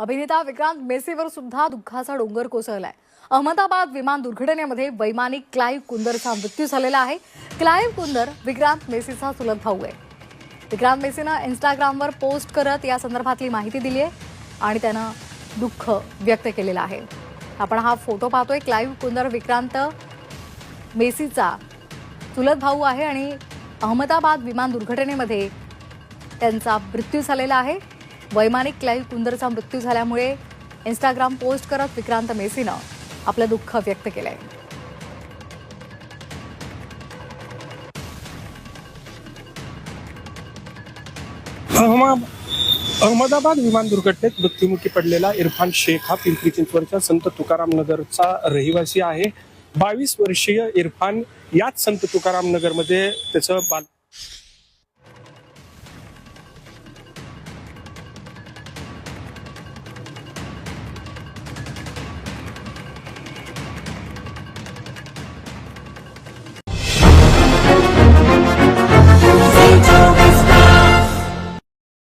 अभिनेता विक्रांत मेसेवर सुद्धा दुःखाचा डोंगर कोसळलाय. अहमदाबाद विमान दुर्घटनेमध्ये वैमानिक क्लाईव्ह कुंदरचा मृत्यू झालेला आहे. क्लाईव्ह कुंदर विक्रांत मेसीचा चुलत भाऊ आहे. विक्रांत मेसीनं इंस्टाग्रामवर पोस्ट करत या संदर्भातली माहिती दिली आहे आणि त्यानं दुःख व्यक्त केलेलं आहे. आपण हा फोटो पाहतोय. क्लाईव्ह कुंदर विक्रांत मेसीचा चुलत भाऊ आहे आणि अहमदाबाद विमान दुर्घटनेमध्ये त्यांचा मृत्यू झालेला आहे. वैमानिक क्लाईव्ह कुंदरचा मृत्यू झाल्यामुळे इंस्टाग्राम पोस्ट करत विक्रांत मेसीनं आपलं दुःख व्यक्त केलंय. अहमदाबाद विमान दुर्घटनेत मृत्युमुखी पडलेला इरफान शेख हा पिंपरी चिंचवडच्या संत तुकाराम नगरचा रहिवासी आहे. बावीस वर्षीय इरफान याच संत तुकाराम नगरमध्ये त्याचं बाल